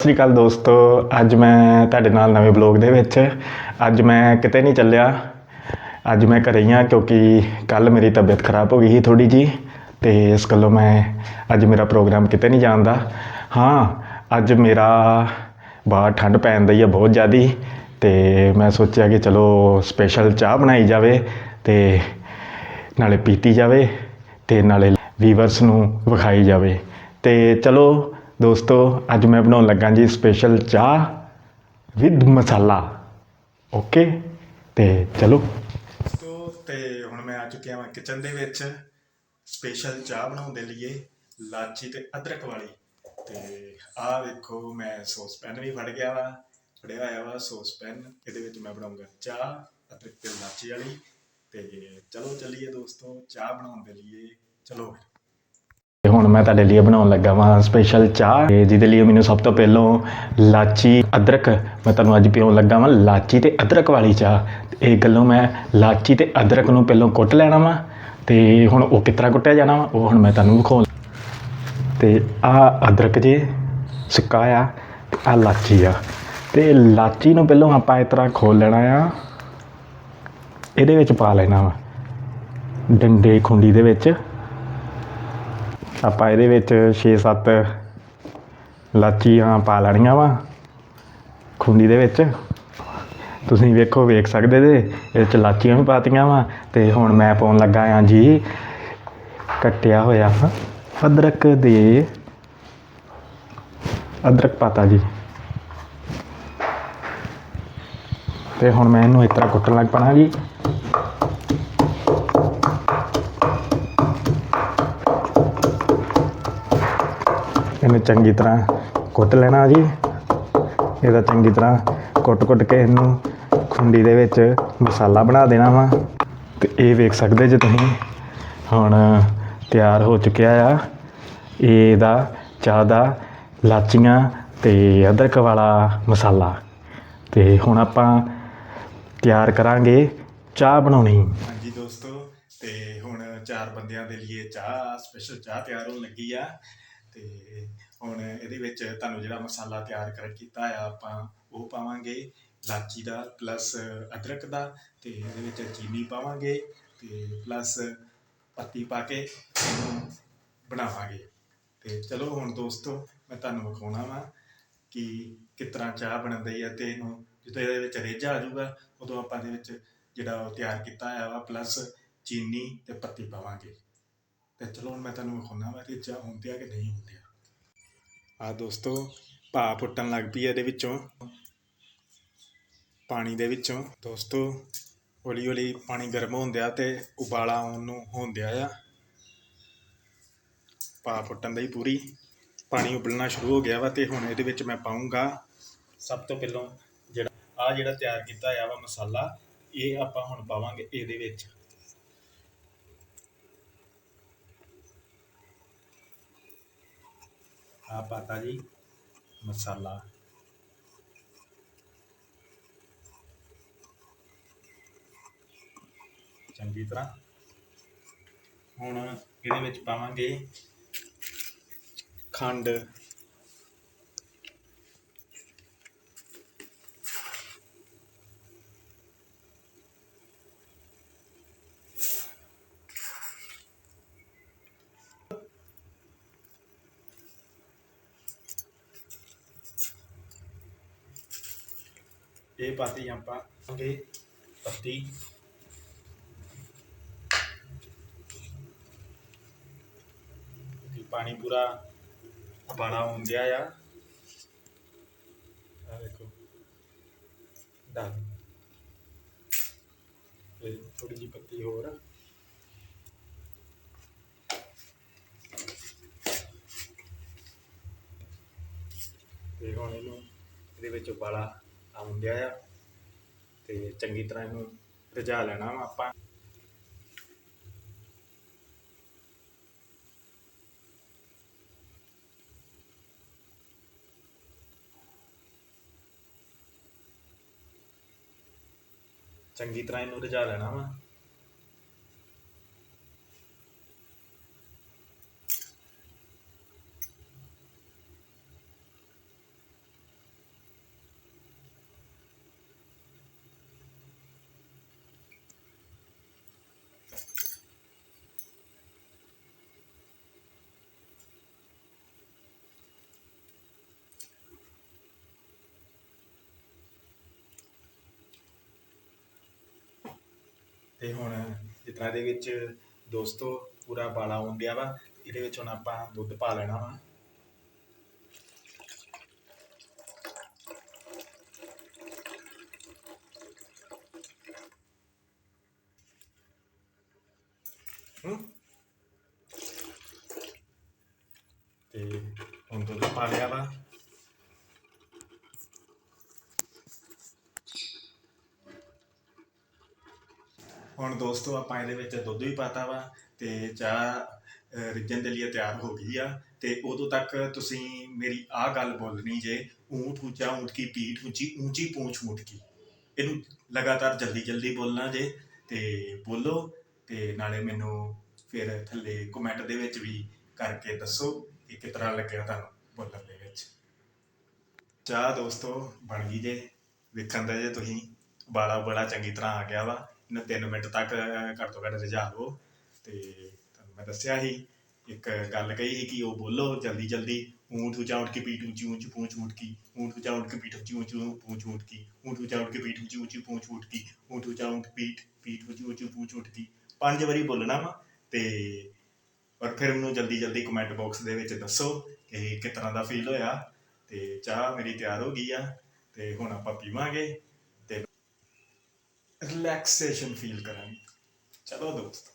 ਸਤਿ ਸ਼੍ਰੀ ਅਕਾਲ ਦੋਸਤੋ। ਅੱਜ ਮੈਂ ਤੁਹਾਡੇ ਨਾਲ ਨਵੇਂ ਬਲੌਗ ਦੇ ਵਿੱਚ, ਅੱਜ ਮੈਂ ਕਿਤੇ ਨਹੀਂ ਚੱਲਿਆ। ਅੱਜ ਮੈਂ ਘਰੇ ਹੀ ਹਾਂ ਕਿਉਂਕਿ ਕੱਲ ਮੇਰੀ ਤਬੀਅਤ ਖਰਾਬ ਹੋ ਗਈ ਸੀ ਥੋੜੀ ਜੀ ਤੇ ਇਸ ਗੱਲੋਂ ਮੈਂ ਅੱਜ ਮੇਰਾ ਪ੍ਰੋਗਰਾਮ ਕਿਤੇ ਨਹੀਂ ਜਾਣ ਦਾ। ਹਾਂ, ਅੱਜ ਮੇਰਾ ਬਾਹਰ ਠੰਡ ਪੈਣ ਦੀ ਹੈ ਬਹੁਤ ਜ਼ਿਆਦੀ ਤੇ ਮੈਂ ਸੋਚਿਆ ਕਿ ਚਲੋ ਸਪੈਸ਼ਲ ਚਾਹ ਬਣਾਈ ਜਾਵੇ ਤੇ ਨਾਲੇ ਪੀਤੀ ਜਾਵੇ ਤੇ ਨਾਲੇ ਵੀਵਰਸ ਨੂੰ ਵਿਖਾਈ ਜਾਵੇ। ਤੇ ਚਲੋ ਦੋਸਤੋ, ਅੱਜ ਮੈਂ ਬਣਾਉਣ ਲੱਗਾ ਜੀ ਸਪੈਸ਼ਲ ਚਾਹ ਵਿਦ ਮਸਾਲਾ। ਓਕੇ ਤੇ ਚਲੋ। ਦੋਸਤੋ, ਤੇ ਹੁਣ ਮੈਂ ਆ ਚੁੱਕਿਆ ਹਾਂ ਕਿਚਨ ਦੇ ਵਿੱਚ ਸਪੈਸ਼ਲ ਚਾਹ ਬਣਾਉਣ ਦੇ ਲਈ ਲਾਚੀ ਤੇ ਅਦਰਕ ਵਾਲੀ। ਤੇ ਆਹ ਵੇਖੋ, ਮੈਂ ਸੌਸ ਪੈਨ ਵੀ ਫੜ ਗਿਆ ਵਾ, ਫੜਿਆ ਹੋਇਆ ਵਾ ਸੌਸ ਪੈਨ ਇਹਦੇ ਵਿੱਚ ਮੈਂ ਬਣਾਉਂਗਾ ਚਾਹ, ਅਦਰਕ ਤੇ ਲਾਚੀ ਵਾਲੀ। ਤੇ ਚਲੋ, ਚੱਲੀਏ ਦੋਸਤੋ, ਚਾਹ ਬਣਾਉਣ ਦੇ ਲਈ ਚਲੋ। ਫਿਰ ਮੈਂ ਤੁਹਾਡੇ ਲਈ ਬਣਾਉਣ ਲੱਗਾ ਵਾਂ ਸਪੈਸ਼ਲ ਚਾਹ। ਤੇ ਜਿਹਦੇ ਲਈ ਮੈਨੂੰ ਸਭ ਤੋਂ ਪਹਿਲਾਂ ਲਾਚੀ, ਅਦਰਕ ਮੈਂ ਤੁਹਾਨੂੰ ਅੱਜ ਪਿਉਣ ਲੱਗਾ ਵਾਂ, ਲਾਚੀ ਤੇ ਅਦਰਕ ਵਾਲੀ ਚਾਹ। ਇਹ ਗੱਲੋਂ ਮੈਂ ਲਾਚੀ ਤੇ ਅਦਰਕ ਨੂੰ ਪਹਿਲਾਂ ਕੁੱਟ ਲੈਣਾ ਵਾਂ, ਤੇ ਹੁਣ ਉਹ ਕਿਸ ਤਰ੍ਹਾਂ ਕੁੱਟਿਆ ਜਾਣਾ ਵਾ, ਉਹ ਹੁਣ ਮੈਂ ਤੁਹਾਨੂੰ ਵਿਖਾਉਣ ਤੇ ਆ ਅਦਰਕ ਜੇ ਸੁੱਕਾ ਆ ਆ ਲਾਚੀ ਆ। ਤੇ ਲਾਚੀ ਨੂੰ ਪਹਿਲਾਂ ਆਪਾਂ ਇਸ ਤਰ੍ਹਾਂ ਖੋਲ ਲੈਣਾ ਆ। ਇਹਦੇ ਵਿੱਚ ਪਾ ਲੈਣਾ ਵਾ। ਡੰਡੇ ਖੁੰਡੀ ਦੇ ਵਿੱਚ। ਆਪਾਂ ਇਹਦੇ ਵਿੱਚ 6-7 ਲਾਚੀਆਂ ਪਾ ਲੈਣੀਆਂ ਵਾ ਖੁੰਡੀ ਦੇ ਵਿੱਚ। ਤੁਸੀਂ ਵੇਖੋ, ਵੇਖ ਸਕਦੇ ਜੇ ਇਹਦੇ ਚ ਲਾਚੀਆਂ ਵੀ ਪਾਤੀਆਂ ਵਾ ਤੇ ਹੁਣ ਮੈਂ ਪਾਉਣ ਲੱਗਾ ਆ ਜੀ, ਕੱਟਿਆ ਹੋਇਆ ਅਦਰਕ ਦੇ। ਅਦਰਕ ਪਾਤਾ ਜੀ। ਤੇ ਹੁਣ ਮੈਂ ਇਹਨੂੰ ਇਸ ਤਰ੍ਹਾਂ ਕੁੱਟਣ ਲੱਗ ਪਣਾ ਜੀ। ਇਹਨੂੰ ਚੰਗੀ ਤਰ੍ਹਾਂ ਕੁੱਟ ਲੈਣਾ ਜੀ। ਇਹਦਾ ਚੰਗੀ ਤਰ੍ਹਾਂ ਕੁੱਟ-ਕੁੱਟ ਕੇ ਇਹਨੂੰ ਖੁੰਡੀ ਦੇ ਵਿੱਚ ਮਸਾਲਾ ਬਣਾ ਦੇਣਾ ਵਾ। ਤੇ ਇਹ ਵੇਖ ਸਕਦੇ ਜੇ ਤੁਸੀਂ, ਹੁਣ ਤਿਆਰ ਹੋ ਚੁੱਕਿਆ ਆ। ਇਹਦਾ ਚਾਹ ਦਾ ਲਾਚੀਆਂ ਤੇ ਅਦਰਕ ਵਾਲਾ ਮਸਾਲਾ। ਤੇ ਹੁਣ ਆਪਾਂ ਤਿਆਰ ਕਰਾਂਗੇ ਚਾਹ ਬਣਾਉਣੀ। ਹਾਂਜੀ ਦੋਸਤੋ, ਤੇ ਹੁਣ ਚਾਰ ਬੰਦਿਆਂ ਦੇ ਲਈ ਚਾਹ ਸਪੈਸ਼ਲ ਚਾਹ ਤਿਆਰ ਹੋਣ ਲੱਗੀ ਆ। ਤੇ ਹੁਣ ਇਹਦੇ ਵਿੱਚ ਤੁਹਾਨੂੰ ਜਿਹੜਾ ਮਸਾਲਾ ਤਿਆਰ ਕਰ, ਕੀਤਾ ਆ, ਆਪਾਂ ਉਹ ਪਾਵਾਂਗੇ ਲਾਚੀ ਦਾ ਪਲੱਸ ਅਦਰਕ ਦਾ ਤੇ ਇਹਦੇ ਵਿੱਚ ਚੀਨੀ ਪਾਵਾਂਗੇ ਤੇ ਪਲੱਸ ਪੱਤੀ ਪਾ ਕੇ ਬਣਾਵਾਂਗੇ। ਤੇ ਚਲੋ ਹੁਣ ਦੋਸਤੋ, ਮੈਂ ਤੁਹਾਨੂੰ ਵਿਖਾਉਣਾ ਵਾ ਕਿ ਕਿਸ ਤਰ੍ਹਾਂ ਚਾਹ ਬਣਦੀ ਹੈ ਤੇ ਇਹਨੂੰ ਜਦੋਂ ਇਹਦੇ ਵਿੱਚ ਰੇਜਾ ਆ ਜਾਊਗਾ, ਉਦੋਂ ਆਪਾਂ ਇਹਦੇ ਵਿੱਚ ਜਿਹੜਾ ਉਹ ਤਿਆਰ ਕੀਤਾ ਆ ਵਾ, ਪਲੱਸ ਚੀਨੀ ਤੇ ਪੱਤੀ ਪਾਵਾਂਗੇ। ਤੇ ਚਲੋ ਹੁਣ ਮੈਂ ਤੁਹਾਨੂੰ ਵਿਖਾਉਣਾ ਵਾ ਕਿ ਚਾਹ ਹੁੰਦੀ ਆ ਕਿ ਨਹੀਂ ਹੁੰਦੀ ਆ। ਦੋਸਤੋ ਭਾਪ ਫੁੱਟਣ ਲੱਗ ਪਈ ਇਹਦੇ ਵਿੱਚੋਂ। ਪਾਣੀ ਦੇ ਵਿੱਚੋਂ। ਦੋਸਤੋ ਹੌਲੀ ਹੌਲੀ ਪਾਣੀ ਗਰਮ ਹੁੰਦਿਆ ਤੇ ਉਬਾਲਾ ਆਉਣ ਨੂੰ ਹੁੰਦਿਆ ਆ। ਭਾ ਫੁੱਟਣ ਦੀ ਪੂਰੀ ਪਾਣੀ ਉਬਲਣਾ ਸ਼ੁਰੂ ਹੋ ਗਿਆ ਵਾ ਤੇ ਹੁਣ ਇਹਦੇ ਵਿੱਚ ਮੈਂ ਪਾਉਂਗਾ ਸਭ ਤੋਂ ਪਹਿਲਾਂ ਜਿਹੜਾ ਆ ਜਿਹੜਾ ਤਿਆਰ ਕੀਤਾ ਆ ਵਾ ਮਸਾਲਾ, ਇਹ ਆਪਾਂ ਹੁਣ ਪਾਵਾਂਗੇ ਇਹਦੇ ਵਿੱਚ। ਆ ਪਾਤਾ ਜੀ ਮਸਾਲਾ। ਚੰਗੀ ਤਰ੍ਹਾਂ ਹੁਣ ਇਹਦੇ ਵਿੱਚ ਪਾਵਾਂਗੇ ਖੰਡ। ਇਹ ਪਾਤੀ ਆਪਾਂ ਪਾਵਾਂਗੇ ਪੱਤੀ। ਪਾਣੀ ਪੂਰਾ ਉਬਾਲਾ ਹੁੰਦਿਆ ਆ। ਆ ਦੇਖੋ। ਡਾਲ ਤੇ ਥੋੜੀ ਜਿਹੀ ਪੱਤੀ ਹੋਰ। ਤੇ ਹੁਣ ਇਹਨੂੰ ਇਹਦੇ ਵਿੱਚ ਉਬਾਲਾ ਆਉਂਦਿਆ ਆ। ਤੇ ਚੰਗੀ ਤਰ੍ਹਾਂ ਇਹਨੂੰ ਰਝਾ ਲੈਣਾ ਵਾ ਆਪਾਂ। ਚੰਗੀ ਤਰ੍ਹਾਂ ਇਹਨੂੰ ਰਝਾ ਲੈਣਾ ਵਾ। ਤੇ ਹੁਣ ਜਿਸ ਤਰ੍ਹਾਂ ਦੇ ਵਿੱਚ ਦੋਸਤੋ ਪੂਰਾ ਬਾਲਾ ਆਉਣ ਵਾ, ਇਹਦੇ ਵਿੱਚ ਹੁਣ ਆਪਾਂ ਦੁੱਧ ਪਾ ਲੈਣਾ ਵਾ। ਤੇ ਹੁਣ ਦੁੱਧ ਪਾ ਲਿਆ ਵਾ। ਹੁਣ ਦੋਸਤੋ, ਆਪਾਂ ਇਹਦੇ ਵਿੱਚ ਦੁੱਧ ਵੀ ਪਾਤਾ ਵਾ ਤੇ ਚਾਹ ਰਿੱਝਣ ਦੇ ਲਈ ਤਿਆਰ ਹੋ ਗਈ ਆ। ਤੇ ਉਦੋਂ ਤੱਕ ਤੁਸੀਂ ਮੇਰੀ ਆਹ ਗੱਲ ਬੋਲਣੀ ਜੇ, ਊਂਠ ਉੱਚਾ ਊਂਠ ਕੀ, ਪੀਠ ਉੱਚੀ ਉੱਚੀ ਪੂੰਛ ਊਂਠ ਕੀ। ਇਹਨੂੰ ਲਗਾਤਾਰ ਜਲਦੀ ਜਲਦੀ ਬੋਲਣਾ ਜੇ ਤੇ ਬੋਲੋ ਤੇ ਨਾਲੇ ਮੈਨੂੰ ਫਿਰ ਥੱਲੇ ਕਮੈਂਟ ਦੇ ਵਿੱਚ ਵੀ ਕਰਕੇ ਦੱਸੋ ਕਿ ਕਿਸ ਤਰ੍ਹਾਂ ਲੱਗਿਆ ਤੁਹਾਨੂੰ ਬੋਲਣ ਦੇ ਵਿੱਚ। ਚਾਹ ਦੋਸਤੋ ਬਣ ਗਈ ਜੇ। ਵੇਖਣ ਦਾ ਜੇ ਤੁਸੀਂ ਬਾਲਾ ਬੜਾ ਚੰਗੀ ਤਰ੍ਹਾਂ ਆ ਗਿਆ ਵਾ। ਇਹਨੂੰ 3 ਮਿੰਟ ਤੱਕ ਘੱਟ ਤੋਂ ਘੱਟ ਰਿਝਾ ਲਓ ਤੇ ਤੁਹਾਨੂੰ ਮੈਂ ਦੱਸਿਆ ਸੀ, ਇੱਕ ਗੱਲ ਕਹੀ ਸੀ ਕਿ ਉਹ ਬੋਲੋ ਜਲਦੀ ਜਲਦੀ, ਊਂਠ ਉੱਚਾ ਉੱਠ ਕੇ ਪੀਠ ਉੱਚੀ ਉੱਚੀ ਪੂੰਛ ਉੱਠ ਕੀ, ਊਂਠ ਉੱਚਾ ਉੱਠ ਕੇ ਪੀਠ ਉੱਚੀ ਉੱਚੀ ਪੂੰਛ ਉੱਠ ਕੀ, ਊਂਠ ਉੱਚਾ ਉੱਠ ਕੇ ਪੀਠ ਉੱਚੀ ਉੱਚੀ ਪੂੰਛ ਉੱਠ ਕੀ, ਊਂਠ ਉੱਚਾ ਉੱਠ ਪੀਠ ਪੀਠ ਉੱਚੀ ਉੱਚੀ ਪੂੰਛ ਉੱਠ ਕੀ। ਪੰਜ ਵਾਰੀ ਬੋਲਣਾ ਵਾ ਤੇ ਔਰ ਫਿਰ ਮੈਨੂੰ ਜਲਦੀ ਜਲਦੀ ਕਮੈਂਟ ਬਾਕਸ ਦੇ ਵਿੱਚ ਦੱਸੋ ਕਿ ਕਿਸ ਤਰ੍ਹਾਂ ਦਾ ਫੀਲ ਹੋਇਆ। ਤੇ ਚਾਹ ਮੇਰੀ ਤਿਆਰ ਹੋ ਗਈ ਆ ਤੇ ਹੁਣ ਆਪਾਂ ਪੀਵਾਂਗੇ। ਰਿਲੈਕਸੇਸ਼ਨ ਫੀਲ ਕਰਾਂਗੇ। ਚਲੋ ਦੋਸਤੋ।